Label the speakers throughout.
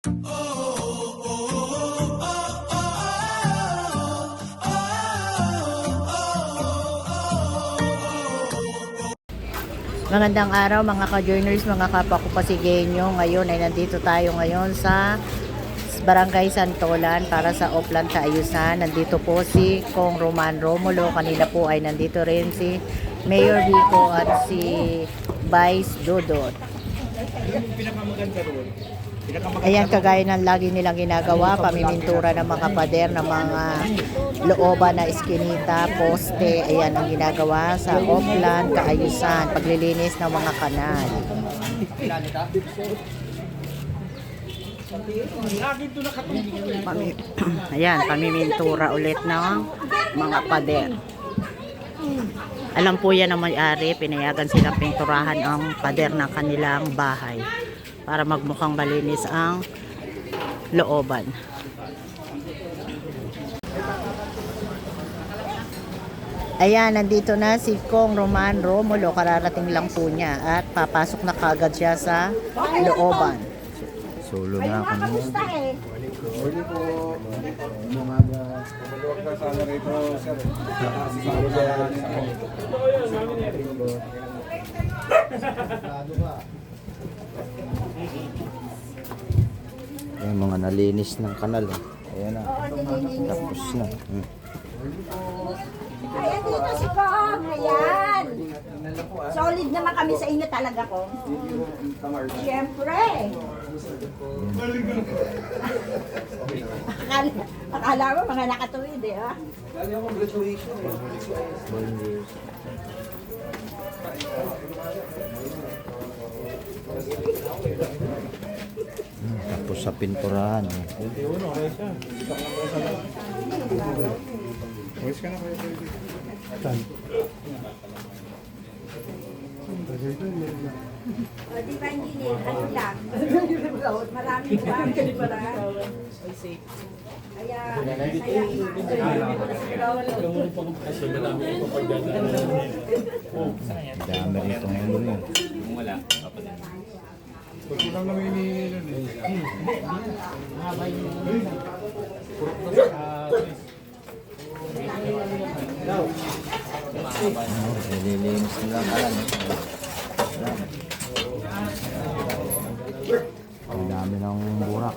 Speaker 1: Magandang araw mga ka-journers, mga kapwa ko Pasigenyo. Ngayon ay nandito tayo ngayon sa Barangay Santolan para sa Oplan Kaayusan. Nandito po si Kong Roman Romulo. Kanila po ay nandito rin si Mayor Vico at si Vice Dodot.
Speaker 2: pinakamaganda roon, pinakamaganda
Speaker 1: Ayan, kagaya ng lagi nilang ginagawa, pamimintura ng mga pader, ng mga looban na iskinita, poste, ayan ang ginagawa sa Oplan, Kaayusan, paglilinis ng mga kanal. ayan, pamimintura ulit ng mga pader. Alam po yan ng may-ari, pinayagan silang pinturahan ang pader ng kanilang bahay para magmukhang malinis ang looban. Ayan, nandito na si Kong Roman Romulo. Kararating lang po niya at papasok na kagad siya sa looban. Solo na ako ngayon.
Speaker 3: Morning po. Umaga. Maluwag na sana rito, sir. Siguro sa
Speaker 4: Yung mga nalinis ng kanal. Oh. Ayan na. Tapos na. Hmm.
Speaker 5: Ayan dito si Kong. Ayan. Solid naman kami sa inyo talaga, Kong. Siyempre. Akala, akala mo mga nakatuwid eh, ha?
Speaker 4: Tapos sa pinturahan. Oh.
Speaker 3: Na kayo.
Speaker 5: O, di ba din? Ano lang? Maraming para. Kaya, kaya,
Speaker 4: Dami rito ngayon yun.
Speaker 3: Pag kulang naman hinihingi nun eh.
Speaker 4: Oh, nililinis nila ang kanal. eh. Ang dami ng burak.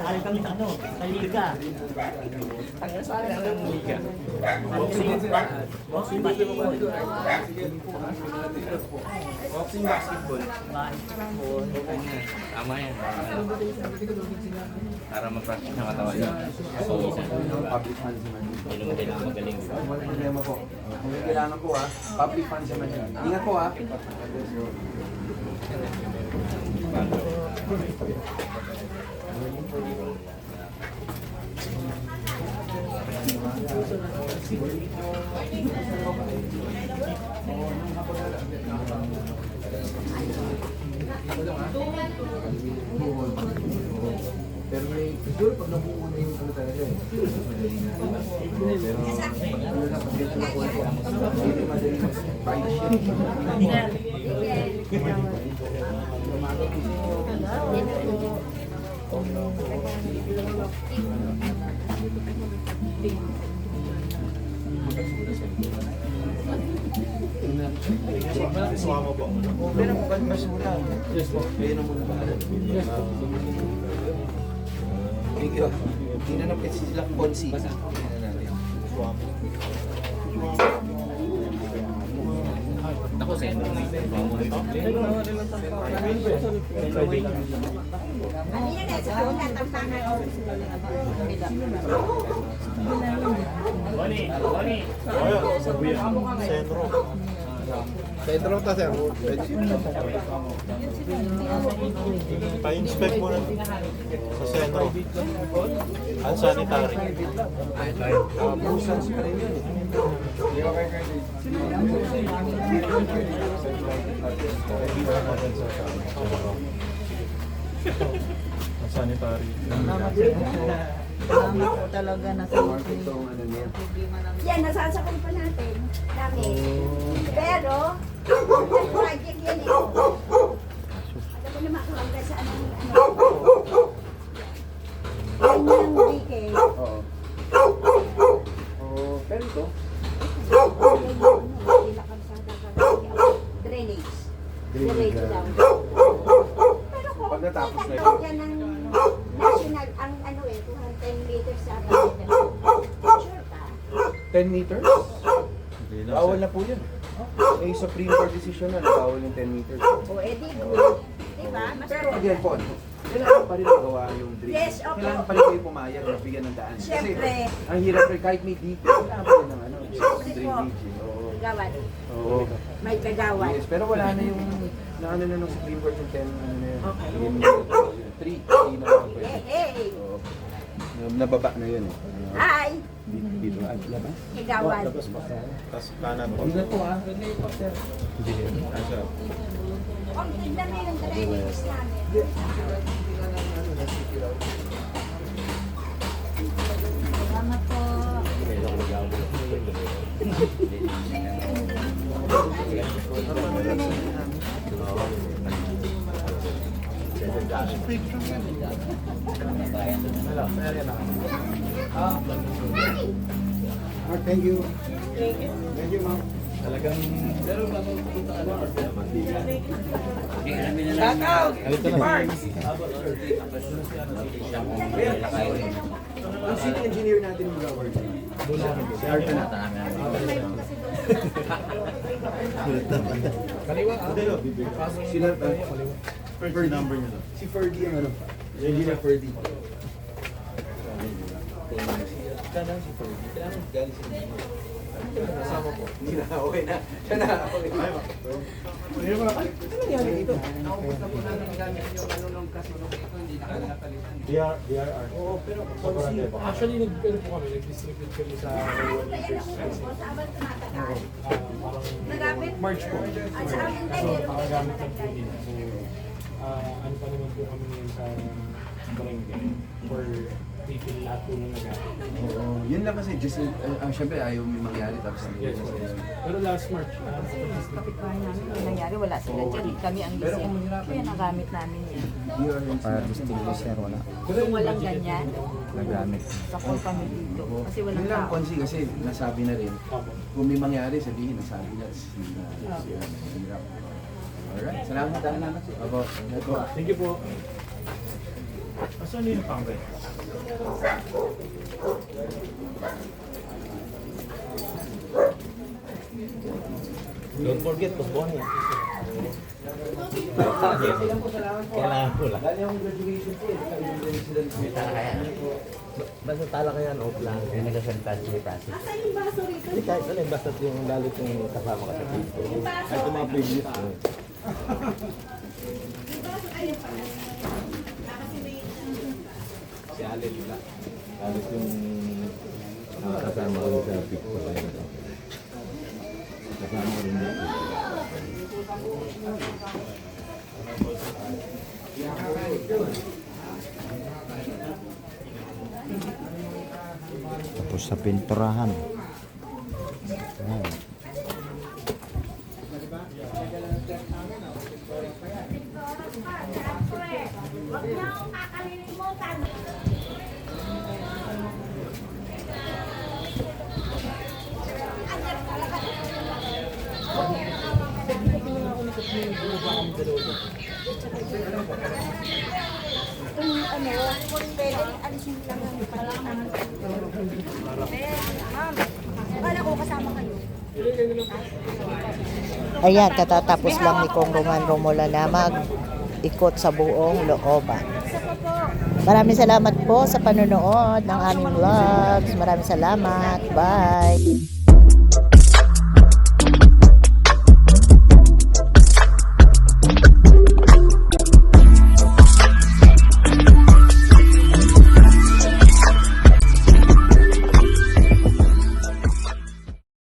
Speaker 1: ano, sa liga. Boxing basketball.
Speaker 2: Boxing basketball. Tama yan. Para ma-practice ng katawan niya.
Speaker 3: Public funds naman.
Speaker 2: Yun ang kailangan magaling.
Speaker 3: Walang problema po. Kung may kailangan po ha, public funds naman yun. Ingat po ha. Pero may, siguro pag nabuo na yung ano talaga eh. Madali na. Pero, ano pag dito na po. Hindi madali na. Five shift. Pero pag masula. Yes po. Kaya na muna ba? Yes po. Thank you. Tingnan na kasi sila Ponsi. Tingnan natin.
Speaker 2: Ako sa inyo.
Speaker 5: ano yan eh, sa una, tampangan.
Speaker 3: Sentro ta sir.
Speaker 6: Pa-inspect mo na sa sentro Unsanitary.
Speaker 3: Uh, nuisance pa rin yun.
Speaker 6: Unsanitary.
Speaker 1: Salamat po talaga na sa
Speaker 3: ano niya.
Speaker 5: Yan, nasasakol pa natin. Dami. Pero, yung project yan eh. Alam mo naman kung hanggang saan ang ano. Yan yung DK.
Speaker 3: Oo. Oh, pero ito,
Speaker 5: Drainage. Drainage lang.
Speaker 3: Pag natapos na ito.
Speaker 5: yan ng national, ang ano eh, 210 meters sa. Sure ka?
Speaker 3: 10 meters? Bawal na po yun. Eh, Supreme Court decision na, bawal yung 10 meters.
Speaker 5: O edi, good. Diba? Mas
Speaker 3: Pero again po, kailangan pa rin magawa yung drainage.
Speaker 5: Yes, opo.
Speaker 3: Kailangan pa rin kayo pumayag na bigyan ng daan.
Speaker 5: Siyempre.
Speaker 3: Kasi ang hirap rin, kahit may dito, kailangan pa rin ng ano,
Speaker 5: Siyempre po.
Speaker 3: drainage. eh. Oo.
Speaker 5: Gawad.
Speaker 3: Oo.
Speaker 5: May kagawad.
Speaker 3: Yes, pero wala na yung na ano na ng Supreme Court yung 10 ano na yun.
Speaker 5: Okay.
Speaker 3: Yung 3, 3 na lang pwede.
Speaker 5: Hey!
Speaker 3: Oo. Nababa na yun eh. Ano,
Speaker 5: Hi!
Speaker 3: Dito, dito. Ah, labas?
Speaker 5: Kagawad.
Speaker 6: Tapos kanan po.
Speaker 3: Ingat po ah.
Speaker 5: Kung tignan mo yung drainage namin. Salamat po.
Speaker 3: Thank you. Thank you, ma'am. Talagang
Speaker 5: Shout out!
Speaker 3: ang city engineer natin yung Howard. Si Arthur na. Kaliwa. Sila, uh, Ferdy. number niya. Si Ferdy ang ano. Ferdy. Kailangan si Ferdy. Kailangan galing si Kasama ko. Hindi na, okay na. Siya na, okay. Ano nangyari dito? Naubos na po namin gamit yung ano nung kasunod ito, hindi na kami napalitan.
Speaker 6: DR, DRR.
Speaker 3: Oo, pero
Speaker 6: Actually, nag ano po kami, nag-distribute kami sa
Speaker 5: sa abang tumatagal.
Speaker 6: parang?
Speaker 3: March po.
Speaker 5: At sa amin meron din
Speaker 6: ah, ano pa naman po kami ngayon sa barangay for people lahat po nung nagamit.
Speaker 3: Oo, yun lang kasi, just, uh, uh, syempre ayaw may mangyari tapos
Speaker 6: Yes,
Speaker 3: nangyari.
Speaker 6: Pero last March, ah,
Speaker 7: kapitbahay namin yung nangyari, wala sila dyan. Kami ang
Speaker 3: Pero
Speaker 7: gising.
Speaker 3: kung mahirapan,
Speaker 7: Kaya nagamit namin yan.
Speaker 4: Para distinguisher wala.
Speaker 7: Kung walang ganyan,
Speaker 4: Nagamit.
Speaker 7: sakol kami dito. Kasi walang
Speaker 3: Yun lang,
Speaker 7: tao.
Speaker 3: Konsi, kasi nasabi na rin,
Speaker 6: Opo.
Speaker 3: kung may mangyari, sabihin, nasabi na, sila, sila. Alright, salamat. Salamat. Opo. Opo.
Speaker 6: Thank you po. Asan yung pangre? Don't forget, postpone niya. Kailangan ko lang.
Speaker 3: Dahil yung graduation ko, eh,
Speaker 2: Basta tala ka yan, off lang. Kaya nagsasalita si Francis. Hindi kahit ano, basta yung lalit yung kasama ka sa dito. Yung mga previous ko. Si Allen na. Lalit yung ah, kasama ko sa picture. Kasama ko rin dito.
Speaker 4: Tapos sa pinturahan. Ayan.
Speaker 5: Huwag niyo akong kakalimutan. Kung ano, kung pwede, alisin lang ang. Eh, ma'am, akala ko kasama kayo.
Speaker 1: Ayan, katatapos lang ni Kong Roman Romola na mag ikot sa buong looban. Maraming salamat po sa panonood ng aming vlogs. Maraming salamat. Bye!